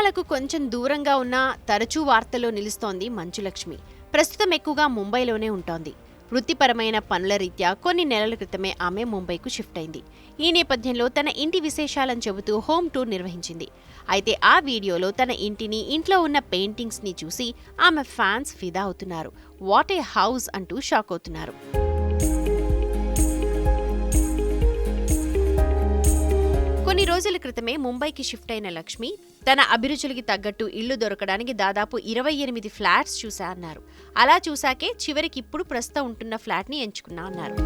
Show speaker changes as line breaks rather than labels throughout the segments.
సినిమాలకు కొంచెం దూరంగా ఉన్న తరచూ వార్తల్లో నిలుస్తోంది మంచులక్ష్మి. ప్రస్తుతం ఎక్కువగా ముంబైలోనే ఉంటోంది. వృత్తిపరమైన పనుల రీత్యా కొన్ని నెలల క్రితమే ఆమె ముంబైకు షిఫ్ట్ అయింది. ఈ నేపథ్యంలో తన ఇంటి విశేషాలను చెబుతూ హోమ్ టూర్ నిర్వహించింది. అయితే ఆ వీడియోలో తన ఇంటిని ఇంట్లో ఉన్న పెయింటింగ్స్ని చూసి ఆమె ఫ్యాన్స్ ఫిదా అవుతున్నారు. వాట్ ఏ హౌస్ అంటూ షాక్ అవుతున్నారు. కొన్ని రోజుల క్రితమే ముంబైకి షిఫ్ట్ అయిన లక్ష్మి తన అభిరుచులకి తగ్గట్టు ఇల్లు దొరకడానికి దాదాపు ఇరవై ఎనిమిది ఫ్లాట్స్ చూసా అన్నారు. అలా చూశాకే చివరికి ఇప్పుడు ప్రస్తుతం ఉంటున్న ఫ్లాట్ని ఎంచుకున్నా అన్నారు.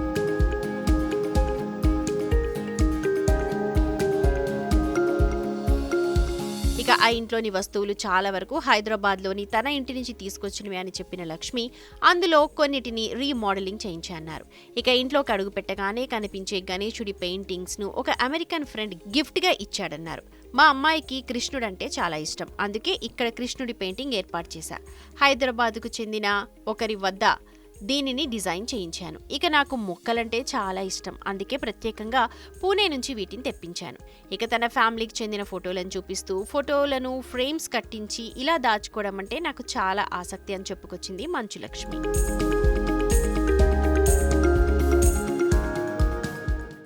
ఇక ఆ ఇంట్లోని వస్తువులు చాలా వరకు హైదరాబాద్లోని తన ఇంటి నుంచి తీసుకొచ్చినవి అని చెప్పిన లక్ష్మి అందులో కొన్నిటిని రీమోడలింగ్ చేయించన్నారు ఇక ఇంట్లోకి అడుగు పెట్టగానే కనిపించే గణేశుడి పెయింటింగ్స్ను ఒక అమెరికన్ ఫ్రెండ్ గిఫ్ట్గా ఇచ్చాడన్నారు. మా అమ్మాయికి కృష్ణుడు అంటే చాలా ఇష్టం అందుకే ఇక్కడ కృష్ణుడి పెయింటింగ్ ఏర్పాటు చేశా. హైదరాబాద్కు చెందిన ఒకరి వద్ద దీనిని డిజైన్ చేయించాను. ఇక నాకు మొక్కలంటే చాలా ఇష్టం. అందుకే ప్రత్యేకంగా పూణే నుంచి వీటిని తెప్పించాను. ఇక తన ఫ్యామిలీకి చెందిన ఫోటోలను చూపిస్తూ ఫోటోలను ఫ్రేమ్స్ కట్టించి ఇలా దాచుకోవడం అంటే నాకు చాలా ఆసక్తి అని చెప్పుకొచ్చింది మంచులక్ష్మి